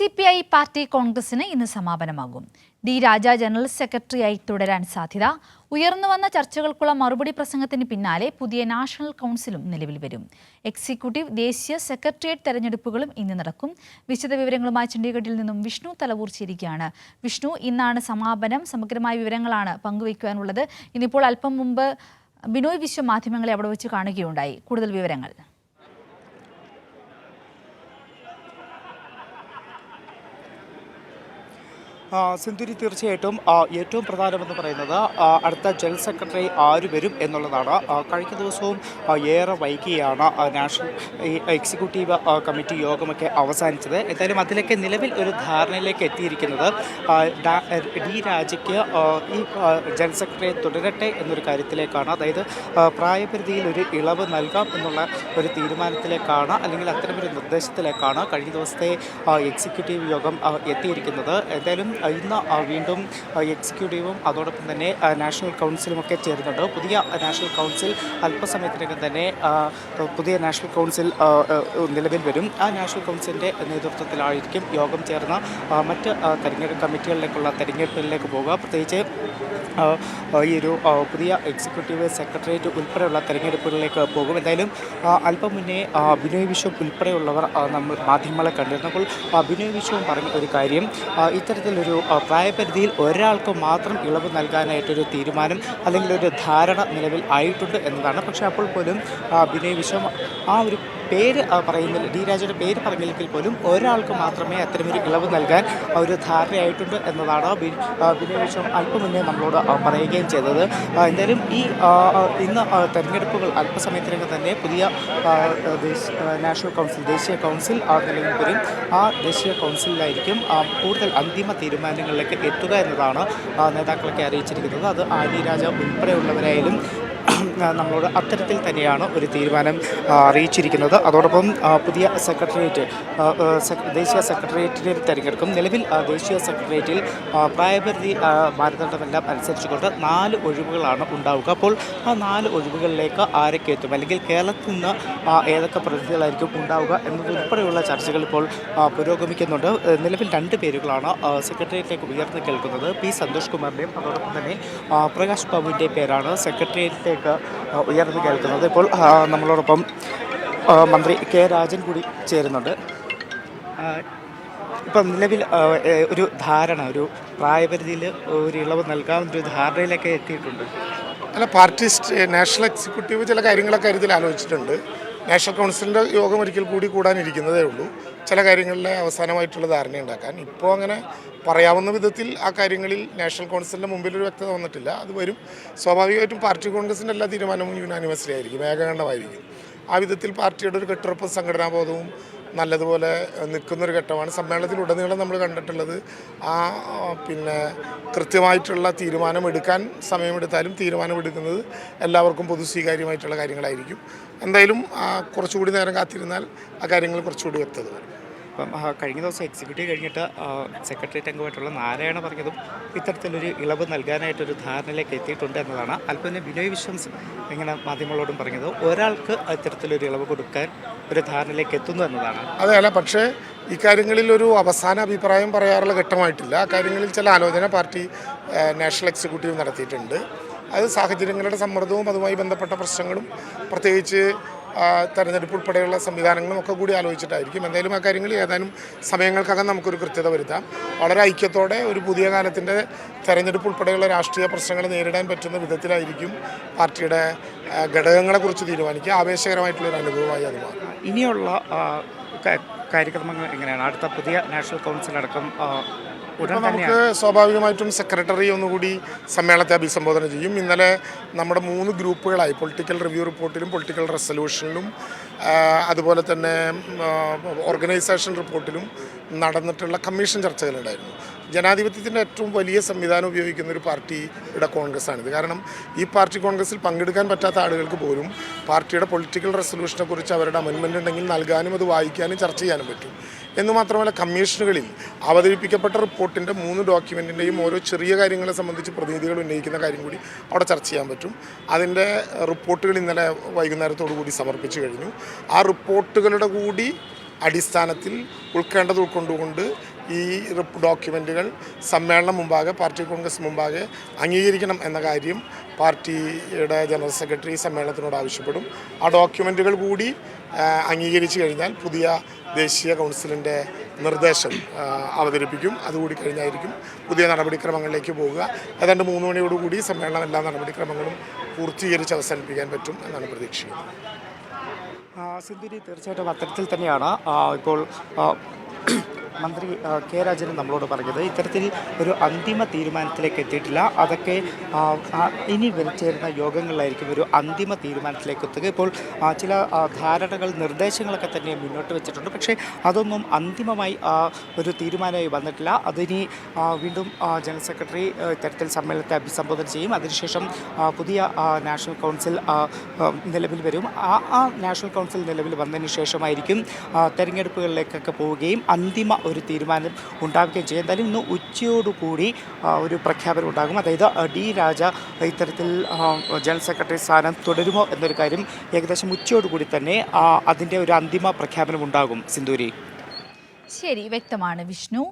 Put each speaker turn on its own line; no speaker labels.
C P I party കോൺഗ്രസിന് ഇന്ന് സമാപനമാകും. D രാജ general സെക്രട്ടറിയായി തുടരാൻ സാധ്യത. ഉയർന്നുവന്ന ചർച്ചകൾക്കുള്ള മറുപടി പ്രസംഗത്തിന് പിന്നാലെ പുതിയ നാഷണൽ കൗൺസിലും നിലവിൽ വരും. എക്സിക്യൂട്ടീവ് ദേശീയ സെക്രട്ടേറിയറ്റ് തെരഞ്ഞെടുപ്പുകളും ഇന്ന് നടക്കും. വിശദവിവരങ്ങളുമായി ചണ്ഡീഗഡിൽ നിന്നും വിഷ്ണു തലവൂർ ചേരുകയാണ്. വിഷ്ണു ഇന്നാണ് സമാപനം. സമഗ്രമായ വിവരങ്ങളാണ് പങ്കുവയ്ക്കുവാനുള്ളത് ഇന്നിപ്പോൾ അല്പം മുമ്പ് ബിനോയ് വിശ്വ മാധ്യമങ്ങളെ അവിടെ വെച്ച് കാണുകയുണ്ടായി. കൂടുതൽ വിവരങ്ങൾ.
സിന്ധുരി തീർച്ചയായിട്ടും ഏറ്റവും പ്രധാനമെന്ന് പറയുന്നത് അടുത്ത ജനറൽ സെക്രട്ടറി ആര് വരും എന്നുള്ളതാണ്. കഴിഞ്ഞ ദിവസവും ഏറെ വൈകിയാണ് നാഷണൽ എക്സിക്യൂട്ടീവ് കമ്മിറ്റി യോഗമൊക്കെ അവസാനിച്ചത്. എന്തായാലും അതിലൊക്കെ നിലവിൽ ഒരു ധാരണയിലേക്ക് എത്തിയിരിക്കുന്നത് ഡി രാജയ്ക്ക് ഈ ജനറൽ സെക്രട്ടറി തുടരട്ടെ എന്നൊരു കാര്യത്തിലേക്കാണ്. അതായത് പ്രായപരിധിയിൽ ഒരു ഇളവ് നൽകാം എന്നുള്ള ഒരു തീരുമാനത്തിലേക്കാണ് അല്ലെങ്കിൽ അത്തരമൊരു നിർദ്ദേശത്തിലേക്കാണ് കഴിഞ്ഞ ദിവസത്തെ എക്സിക്യൂട്ടീവ് യോഗം എത്തിയിരിക്കുന്നത്. എന്തായാലും ഇന്ന് വീണ്ടും എക്സിക്യൂട്ടീവും അതോടൊപ്പം തന്നെ നാഷണൽ കൗൺസിലുമൊക്കെ ചേരുന്നുണ്ട്. പുതിയ നാഷണൽ കൗൺസിൽ അല്പസമയത്തിനകം തന്നെ പുതിയ നാഷണൽ കൗൺസിൽ നിലവിൽ വരും. ആ നാഷണൽ കൗൺസിലിന്റെ നേതൃത്വത്തിലായിരിക്കും യോഗം ചേർന്ന മറ്റ് തെരഞ്ഞെടുപ്പ് കമ്മിറ്റികളിലേക്കുള്ള തെരഞ്ഞെടുപ്പിലേക്ക് പോകുക പ്രത്യേകിച്ച് ഈ ഒരു പുതിയ എക്സിക്യൂട്ടീവ് സെക്രട്ടേറിയറ്റ് ഉൾപ്പെടെയുള്ള തെരഞ്ഞെടുപ്പുകളിലേക്ക് പോകും. എന്തായാലും അല്പം മുന്നേ ബിനോയ് വിശ്വം ഉൾപ്പെടെയുള്ളവർ നമ്മൾ മാധ്യമങ്ങളെ കണ്ടിരുന്നപ്പോൾ ബിനോയ് വിശ്വം പറഞ്ഞ ഒരു കാര്യം ഇത്തരത്തിലൊരു ആ, പ്രായപരിധിയിൽ ഒരാൾക്ക് മാത്രം ഇളവ് നൽകാനായിട്ടൊരു തീരുമാനം അല്ലെങ്കിൽ ഒരു ധാരണ നിലവിൽ ആയിട്ടുണ്ട് എന്നതാണ്. പക്ഷേ അപ്പോൾ പോലും വിനയ് വിശ്വം ആ ഒരു പേര് പറയുന്നില്ല ഡി രാജയുടെ പേര് പറഞ്ഞില്ലെങ്കിൽ പോലും ഒരാൾക്ക് മാത്രമേ അത്തരമൊരു ഇളവ് നൽകാൻ ഒരു ധാരണയായിട്ടുണ്ട് എന്നതാണ് വിനയ് വിശ്വം അല്പം മുന്നേ നമ്മളോട് പറയുകയും ചെയ്തത്. എന്തായാലും ഈ ഇന്ന് തെരഞ്ഞെടുപ്പുകൾ അല്പസമയത്തിനകം തന്നെ പുതിയ നാഷണൽ കൗൺസിൽ ദേശീയ കൗൺസിൽ നിലവിൽ വരും ആ ദേശീയ കൗൺസിലായിരിക്കും കൂടുതൽ അന്തിമ തീരുമാനങ്ങളിലേക്ക് എത്തുക എന്നതാണ് നേതാക്കളൊക്കെ അറിയിച്ചിരിക്കുന്നത്. അത് ആനി രാജ ഉൾപ്പെടെയുള്ളവരായാലും നമ്മളോട് അത്തരത്തിൽ തന്നെയാണ് ഒരു തീരുമാനം അറിയിച്ചിരിക്കുന്നത്. അതോടൊപ്പം പുതിയ സെക്രട്ടേറിയറ്റ് ദേശീയ സെക്രട്ടേറിയറ്റിനെ തിരഞ്ഞെടുക്കും. നിലവിൽ ദേശീയ സെക്രട്ടേറിയറ്റിൽ പ്രായപരിധി മാനദണ്ഡമെല്ലാം അനുസരിച്ചുകൊണ്ട് നാല് ഒഴിവുകളാണ് ഉണ്ടാവുക. അപ്പോൾ ആ നാല് ഒഴിവുകളിലേക്ക് ആരൊക്കെ എത്തും അല്ലെങ്കിൽ കേരളത്തിൽ നിന്ന് ഏതൊക്കെ പ്രതിനിധികളായിരിക്കും ഉണ്ടാവുക എന്നതുൾപ്പെടെയുള്ള ചർച്ചകൾ ഇപ്പോൾ പുരോഗമിക്കുന്നുണ്ട്. നിലവിൽ രണ്ട് പേരുകളാണ് സെക്രട്ടേറിയറ്റിലേക്ക് ഉയർന്നു കേൾക്കുന്നത്. പി സന്തോഷ് കുമാറിന്റെയും അതോടൊപ്പം തന്നെ പ്രകാശ് ബാബുവിന്റെയും പേരാണ്. സെക്രട്ടേറിയറ്റിലേക്ക് ഉയർന്നു കേൾക്കുന്നത്. ഇപ്പോൾ നമ്മളോടൊപ്പം മന്ത്രി കെ രാജൻ കൂടി ചേരുന്നുണ്ട്. ഇപ്പം നിലവിൽ ഒരു ധാരണ ഒരു പ്രായപരിധിയിൽ ഒരു ഇളവ് നൽകാമെന്നൊരു ധാരണയിലൊക്കെ എത്തിയിട്ടുണ്ട്.
അല്ല പാർട്ടി നാഷണൽ എക്സിക്യൂട്ടീവ് ചില കാര്യങ്ങളൊക്കെ കാര്യത്തിൽ ആലോചിച്ചിട്ടുണ്ട്. നാഷണൽ കൗൺസിലിന്റെ യോഗം ഒരിക്കൽ കൂടി കൂടാനിരിക്കുന്നതേ ഉള്ളൂ. ചില കാര്യങ്ങളിലെ അവസാനമായിട്ടുള്ള ധാരണ ഉണ്ടാക്കാൻ ഇപ്പോൾ അങ്ങനെ പറയാവുന്ന വിധത്തിൽ ആ കാര്യങ്ങളിൽ നാഷണൽ കൗൺസിലിന്റെ മുമ്പിൽ ഒരു വ്യക്തത വന്നിട്ടില്ല. അത് വരും. സ്വാഭാവികമായിട്ടും പാർട്ടി കോൺഗ്രസിന്റെ എല്ലാ തീരുമാനവും യുനാനിമസ്ലി ആയിരിക്കും ഏകകണ്ഠമായിരിക്കും. ആ വിധത്തിൽ പാർട്ടിയുടെ ഒരു കെട്ടുറപ്പും സംഘടനാബോധവും നല്ലതുപോലെ നിൽക്കുന്നൊരു ഘട്ടമാണ്. സമ്മേളനത്തിലുടനീളം നമ്മൾ കണ്ടിട്ടുള്ളത് ആ പിന്നെ കൃത്യമായിട്ടുള്ള തീരുമാനം എടുക്കാൻ സമയമെടുത്താലും തീരുമാനമെടുക്കുന്നത് എല്ലാവർക്കും പൊതു സ്വീകാര്യമായിട്ടുള്ള കാര്യങ്ങളായിരിക്കും. എന്തായാലും കുറച്ചുകൂടി നേരം കാത്തിരുന്നാൽ ആ കാര്യങ്ങൾ കുറച്ചുകൂടി വ്യക്തത വരും.
അപ്പം കഴിഞ്ഞ ദിവസം എക്സിക്യൂട്ടീവ് കഴിഞ്ഞിട്ട് സെക്രട്ടേറിയറ്റ് അംഗമായിട്ടുള്ള നാരായണ പറഞ്ഞതും ഇത്തരത്തിലൊരു ഇളവ് നൽകാനായിട്ടൊരു ധാരണയിലേക്ക് എത്തിയിട്ടുണ്ട് എന്നതാണ്. അല്പം ബിനോയ് വിശ്വംസ് ഇങ്ങനെ മാധ്യമങ്ങളോടും പറഞ്ഞത്. ഒരാൾക്ക് ഇത്തരത്തിലൊരു ഇളവ് കൊടുക്കാൻ ഒരു ധാരണയിലേക്ക് എത്തുന്നു എന്നതാണ്.
അതെ അല്ല പക്ഷേ ഇക്കാര്യങ്ങളിൽ ഒരു അവസാന അഭിപ്രായം പറയാറുള്ള ഘട്ടമായിട്ടില്ല. കാര്യങ്ങളിൽ ചില ആലോചന പാർട്ടി നാഷണൽ എക്സിക്യൂട്ടീവ് നടത്തിയിട്ടുണ്ട്. അത് സാഹചര്യങ്ങളുടെ സമ്മർദ്ദവും അതുമായി ബന്ധപ്പെട്ട പ്രശ്നങ്ങളും പ്രത്യേകിച്ച് തെരഞ്ഞെടുപ്പ് ഉൾപ്പെടെയുള്ള സംവിധാനങ്ങളും ഒക്കെ കൂടി ആലോചിച്ചിട്ടായിരിക്കും. എന്തായാലും ആ കാര്യങ്ങൾ ഏതാനും സമയങ്ങൾക്കകം നമുക്കൊരു കൃത്യത വരുത്താം. വളരെ ഐക്യത്തോടെ ഒരു പുതിയ കാലത്തിന്റെ തെരഞ്ഞെടുപ്പ് ഉൾപ്പെടെയുള്ള രാഷ്ട്രീയ പ്രശ്നങ്ങൾ നേരിടാൻ പറ്റുന്ന വിധത്തിലായിരിക്കും പാർട്ടിയുടെ ഘടകങ്ങളെക്കുറിച്ച് തീരുമാനിക്കുക. ആവേശകരമായിട്ടുള്ളൊരു അനുഭവമായി അത്
ഇനിയുള്ള കാര്യക്രമങ്ങൾ എങ്ങനെയാണ്? അടുത്ത പുതിയ നാഷണൽ കൗൺസിൽ അടക്കം ആ, ഉടൻ
ഇപ്പം
തന്നെയാണ്.
നമുക്ക് സ്വാഭാവികമായിട്ടും സെക്രട്ടറി ഒന്നുകൂടി സമ്മേളനത്തെ അഭിസംബോധന ചെയ്യും. ഇന്നലെ നമ്മുടെ മൂന്ന് ഗ്രൂപ്പുകളായി പൊളിറ്റിക്കൽ റിവ്യൂ റിപ്പോർട്ടിലും പൊളിറ്റിക്കൽ റെസൊല്യൂഷനിലും അതുപോലെ തന്നെ ഓർഗനൈസേഷൻ റിപ്പോർട്ടിലും നടന്നിട്ടുള്ള കമ്മീഷൻ ചർച്ചകളുണ്ടായിരുന്നു ജനാധിപത്യത്തിന്റെ ഏറ്റവും വലിയ സംവിധാനം ഉപയോഗിക്കുന്ന ഒരു പാർട്ടിയുടെ കോൺഗ്രസ്സാണിത്. കാരണം ഈ പാർട്ടി കോൺഗ്രസ്സിൽ പങ്കെടുക്കാൻ പറ്റാത്ത ആളുകൾക്ക് പോലും പാർട്ടിയുടെ പൊളിറ്റിക്കൽ റെസൊല്യൂഷനെ കുറിച്ച് അവരുടെ അമെൻമെന്റ് ഉണ്ടെങ്കിൽ നൽകാനും അത് വായിക്കാനും ചർച്ച ചെയ്യാനും പറ്റും. എന്ന് മാത്രമല്ല കമ്മീഷനുകളിൽ അവതരിപ്പിക്കപ്പെട്ട റിപ്പോർട്ടിന്റെ മൂന്ന് ഡോക്യുമെന്റിന്റെയും ഓരോ ചെറിയ കാര്യങ്ങളെ സംബന്ധിച്ച് പ്രതിനിധികൾ ഉന്നയിക്കുന്ന കാര്യം കൂടി അവിടെ ചർച്ച ചെയ്യാൻ പറ്റും. അതിന്റെ റിപ്പോർട്ടുകൾ ഇന്നലെ വൈകുന്നേരത്തോടു കൂടി സമർപ്പിച്ചു കഴിഞ്ഞു. ആ റിപ്പോർട്ടുകളുടെ കൂടി അടിസ്ഥാനത്തിൽ ഉൾക്കേണ്ടത് ഉൾക്കൊണ്ടുകൊണ്ട് ഈ ഡോക്യുമെന്റുകൾ സമ്മേളനം മുമ്പാകെ പാർട്ടി കോൺഗ്രസ് മുമ്പാകെ അംഗീകരിക്കണം എന്ന കാര്യം പാർട്ടിയുടെ ജനറൽ സെക്രട്ടറി സമ്മേളനത്തിനോട് ആവശ്യപ്പെടും. ആ ഡോക്യുമെന്റുകൾ കൂടി അംഗീകരിച്ചു കഴിഞ്ഞാൽ പുതിയ ദേശീയ കൗൺസിലിന്റെ നിർദ്ദേശം അവതരിപ്പിക്കും. അതുകൂടി കഴിഞ്ഞായിരിക്കും പുതിയ നടപടിക്രമങ്ങളിലേക്ക് പോവുക. ഏതാണ്ട് മൂന്ന് മണിയോടുകൂടി സമ്മേളനം എല്ലാ നടപടിക്രമങ്ങളും പൂർത്തീകരിച്ച് അവസാനിപ്പിക്കാൻ പറ്റും എന്നാണ് പ്രതീക്ഷിക്കുന്നത്.
സിന്ധുരി തീർച്ചയായിട്ടും അത്തരത്തിൽ തന്നെയാണ്. ഇപ്പോൾ മന്ത്രി കെ രാജൻ നമ്മളോട് പറഞ്ഞത് ഇത്തരത്തിൽ ഒരു അന്തിമ തീരുമാനത്തിലേക്ക് എത്തിയിട്ടില്ല. അതൊക്കെ ഇനി വിളിച്ചേരുന്ന ചേരുന്ന യോഗങ്ങളിലായിരിക്കും ഒരു അന്തിമ തീരുമാനത്തിലേക്ക് എത്തുക. ഇപ്പോൾ ചില ധാരണകൾ നിർദ്ദേശങ്ങളൊക്കെ തന്നെ മുന്നോട്ട് വെച്ചിട്ടുണ്ട്. പക്ഷേ അതൊന്നും അന്തിമമായി ഒരു തീരുമാനമായി വന്നിട്ടില്ല. അതിനി വീണ്ടും ജനറൽ സെക്രട്ടറി ഇത്തരത്തിൽ സമ്മേളനത്തെ അഭിസംബോധന ചെയ്യും. അതിനുശേഷം പുതിയ നാഷണൽ കൗൺസിൽ നിലവിൽ വരും. ആ ആ നാഷണൽ കൗൺസിൽ നിലവിൽ വന്നതിന് ശേഷമായിരിക്കും തെരഞ്ഞെടുപ്പുകളിലേക്കൊക്കെ പോവുകയും അന്തിമ ഒരു തീരുമാനം ഉണ്ടാവുകയും ചെയ്യും. എന്തായാലും ഇന്ന് ഉച്ചയോടുകൂടി ഒരു പ്രഖ്യാപനം ഉണ്ടാകും. അതായത് ഡി രാജ ഇത്തരത്തിൽ ജനറൽ സെക്രട്ടറി സ്ഥാനം തുടരുമോ എന്നൊരു കാര്യം ഏകദേശം ഉച്ചയോടുകൂടി തന്നെ അതിന്റെ ഒരു അന്തിമ പ്രഖ്യാപനം ഉണ്ടാകും. സിന്ദൂരി.
ശരി വ്യക്തമാണ് വിഷ്ണു.